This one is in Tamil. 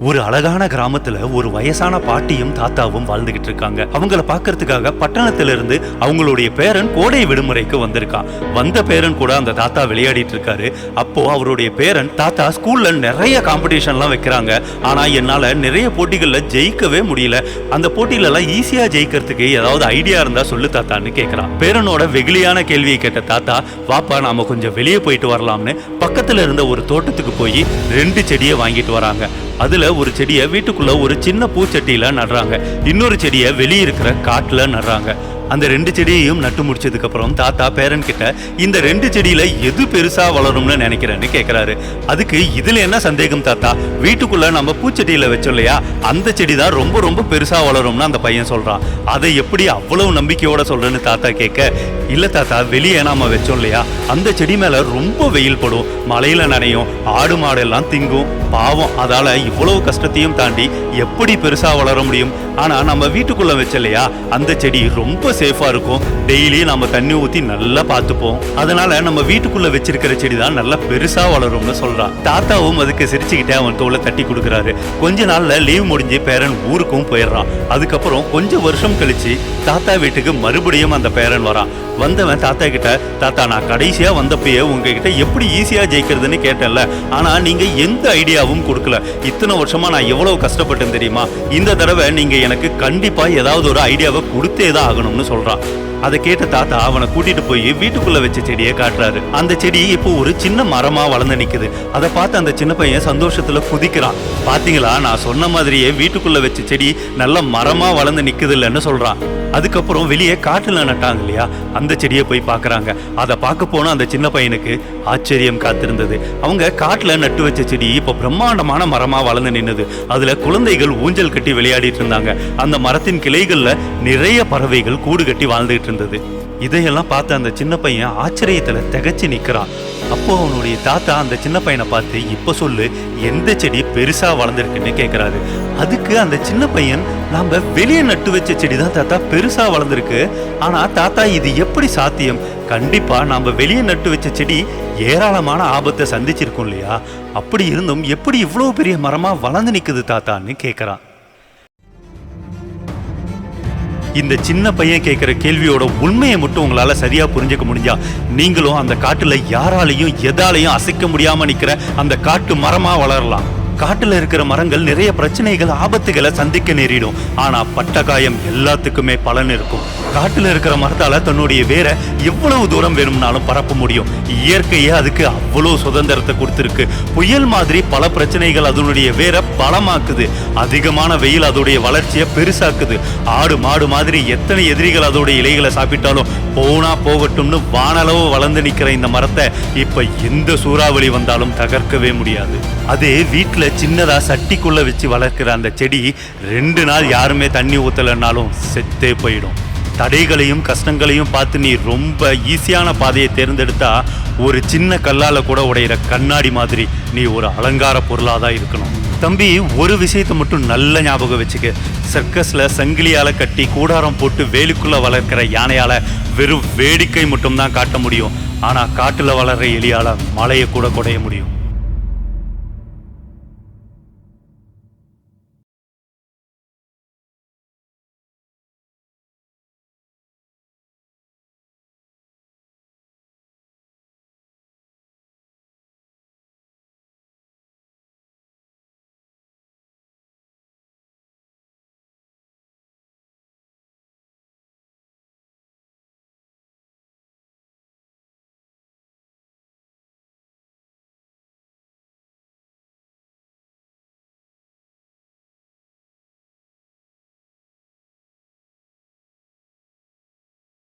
ஒரு அழகான கிராமத்துல ஒரு வயசான பாட்டியும் தாத்தாவும் வாழ்ந்துகிட்டு இருக்காங்க. அவங்கள பார்க்கறதுக்காக பட்டணத்துல இருந்து அவங்களுடைய பேரன் கோடை விடுமுறைக்கு வந்திருக்கான். வந்த பேரன் கூட அந்த தாத்தா விளையாடிட்டு இருக்காரு. அப்போ அவருடைய பேரன் தாத்தா ஸ்கூல்ல நிறைய காம்படிஷன்லாம் வைக்கிறாங்க. ஆனா என்னால நிறைய போட்டிகள்ல ஜெயிக்கவே முடியல. அந்த போட்டியில எல்லாம் ஈஸியா ஜெயிக்கிறதுக்கு ஏதாவது ஐடியா இருந்தா சொல்லு தாத்தான்னு கேட்கிறான் பேரனோட வெகுளியான கேள்வியை கேட்ட தாத்தா வாப்பா நாம கொஞ்சம் வெளியே போயிட்டு வரலாம்னு. பக்கத்துல இருந்த ஒரு தோட்டத்துக்கு போய் ரெண்டு செடியை வாங்கிட்டு வராங்க. அதுல ஒரு செடியை வீட்டுக்குள்ள ஒரு சின்ன பூச்சட்டியில நடுறாங்க. இன்னொரு செடியை வெளியே இருக்கிற காட்டுல நடுறாங்க. அந்த ரெண்டு செடியையும் நட்டு முடிச்சதுக்கு அப்புறம் தாத்தா பேரன் கிட்ட இந்த ரெண்டு செடியில எது பெருசா வளரும்னு நினைக்கிறேன்னு கேக்குறாரு. அதுக்கு இதுல என்ன சந்தேகம் தாத்தா? வீட்டுக்குள்ள நம்ம பூச்செடியில வச்சோம் இல்லையா? அந்த செடி தான் ரொம்ப ரொம்ப பெருசா வளரும்னு அந்த பையன் சொல்றான். அதை எப்படி அவ்வளவு நம்பிக்கையோட சொல்றேன்னு தாத்தா கேட்க இல்லை தாத்தா வெளியே நாம வச்சோம் இல்லையா? அந்த செடி மேல ரொம்ப வெயில் படும். மழையில நனையும். ஆடு மாடு எல்லாம் திங்கும். பாவம் அதால இவ்வளவு கஷ்டத்தையும் தாண்டி எப்படி பெருசா வளர முடியும்? ஆனா நம்ம வீட்டுக்குள்ள வச்ச இல்லையா? அந்த செடி ரொம்ப சேஃபா இருக்கும். டெய்லி நம்ம தண்ணி ஊத்தி நல்லா பார்த்துப்போம். அதனால நம்ம வீட்டுக்குள்ள வச்சிருக்கிற செடி தான் நல்லா பெருசா வளரும்னு சொல்றான். தாத்தாவும் அதுக்கு சிரிச்சுக்கிட்டே அவன் தோலை தட்டி கொடுக்குறாரு. கொஞ்ச நாள்ல லீவ் முடிஞ்சு பேரன் ஊருக்கும் போயிடுறான். அதுக்கப்புறம் கொஞ்சம் வருஷம் கழிச்சு தாத்தா வீட்டுக்கு மறுபடியும் அந்த பேரன் வரான். வந்தவன் தாத்தா கிட்ட தாத்தா நான் கடைசியாக வந்தப்பயே உங்ககிட்ட எப்படி ஈஸியாக ஜெயிக்கிறதுன்னு கேட்டேன்ல. ஆனால் நீங்கள் எந்த ஐடியாவும் கொடுக்கல. இத்தனை வருஷமாக நான் எவ்வளோ கஷ்டப்பட்டேன் தெரியுமா? இந்த தடவை நீங்கள் எனக்கு கண்டிப்பாக ஏதாவது ஒரு ஐடியாவை கொடுத்தே தான் ஆகணும்னு சொல்கிறான் அதை கேட்ட தாத்தா அவனை கூட்டிட்டு போய் வீட்டுக்குள்ள வச்ச செடியை காட்டுறாரு. அந்த செடி இப்போ ஒரு சின்ன மரமா வளர்ந்து நிக்குது. அதை பார்த்து அந்த சின்ன பையன் சந்தோஷத்துல குதிக்கிறான். பாத்தீங்களா? நான் சொன்ன மாதிரியே வீட்டுக்குள்ள வச்ச செடி நல்ல மரமா வளர்ந்து நிக்குது இல்லைன்னு சொல்றான். அதுக்கப்புறம் வெளியே காட்டில் நட்டாங்க இல்லையா? அந்த செடியை போய் பார்க்குறாங்க. அதை பார்க்க போனால் அந்த சின்ன பையனுக்கு ஆச்சரியம் காத்திருந்தது. அவங்க காட்டில் நட்டு வச்ச செடி இப்போ பிரம்மாண்டமான மரமாக வளர்ந்து நின்னது. அதில் குழந்தைகள் ஊஞ்சல் கட்டி விளையாடிட்டு இருந்தாங்க. அந்த மரத்தின் கிளைகளில் நிறைய பறவைகள் கூடு கட்டி வாழ்ந்துகிட்டு இருந்தது. இதையெல்லாம் பார்த்து அந்த சின்ன பையன் ஆச்சரியத்தில் திகச்சு நிற்கிறான் அப்போ அவனுடைய தாத்தா அந்த சின்ன பையனை பார்த்து இப்போ சொல்லு எந்த செடி பெருசாக வளர்ந்துருக்குன்னு கேட்குறாரு அதுக்கு அந்த சின்ன பையன் நாம் வெளியே நட்டு வச்ச செடி தான் தாத்தா பெருசாக வளர்ந்துருக்கு. ஆனால் தாத்தா இது எப்படி சாத்தியம்? கண்டிப்பாக நாம் வெளியே நட்டு வச்ச செடி ஏராளமான ஆபத்தை சந்திச்சிருக்கோம் இல்லையா? அப்படி இருந்தும் எப்படி இவ்வளோ பெரிய மரமாக வளர்ந்து நிற்குது தாத்தான்னு கேட்குறான் இந்த சின்ன பையன் கேட்குற கேள்வியோட உண்மையை மட்டும் உங்களால் சரியா புரிஞ்சுக்க முடிஞ்சா நீங்களும் அந்த காட்டுல யாராலையும் எதாலையும் அசைக்க முடியாமல் நிற்கிற அந்த காட்டு மரமா வளரலாம். காட்டுல இருக்கிற மரங்கள் நிறைய பிரச்சனைகள் ஆபத்துகளை சந்திக்க நேரிடும். ஆனா பட்டகாயம் எல்லாத்துக்குமே பலன் இருக்கும். காட்டுல இருக்கிற மரத்தால தன்னுடைய வேரை எவ்வளவு தூரம் வேணும்னாலும் பரப்ப முடியும். இயற்கையே அதுக்கு அவ்வளவு சுதந்திரத்தை கொடுத்துருக்கு. புயல் மாதிரி பல பிரச்சனைகள் அதனுடைய வேரை பலமாக்குது. அதிகமான வெயில் அதோடைய வளர்ச்சியை பெருசாக்குது. ஆடு மாடு மாதிரி எத்தனை எதிரிகள் அதோடைய இலைகளை சாப்பிட்டாலும் போனா போகட்டும்னு வானளவு வளர்ந்து நிற்கிற இந்த மரத்தை இப்ப எந்த சூறாவளி வந்தாலும் தகர்க்கவே முடியாது. அதே வீட்டில் சின்னதா சட்டிக்குள்ள வச்சு வளர்க்கிற அந்த செடி ரெண்டு நாள் யாருமே தண்ணி ஊத்தலைன்னாலும் செத்தே போயிடும். தடைகளையும் கஷ்டங்களையும் பார்த்து நீ ரொம்ப ஈஸியான பாதையை தேர்ந்தெடுத்தா ஒரு சின்ன கல்லால் கூட உடையிற கண்ணாடி மாதிரி நீ ஒரு அலங்கார பொருளாக தான் இருக்கணும். தம்பி ஒரு விஷயத்தை மட்டும் நல்ல ஞாபகம் வச்சுக்க. சர்க்கஸில் சங்கிலியால் கட்டி கூடாரம் போட்டு வேலுக்குள்ளே வளர்க்கிற யானையால் வெறும் வேடிக்கை மட்டும்தான் காட்ட முடியும். ஆனால் காட்டில் வளர்கிற எலியால் மலையை கூட குடைய முடியும்.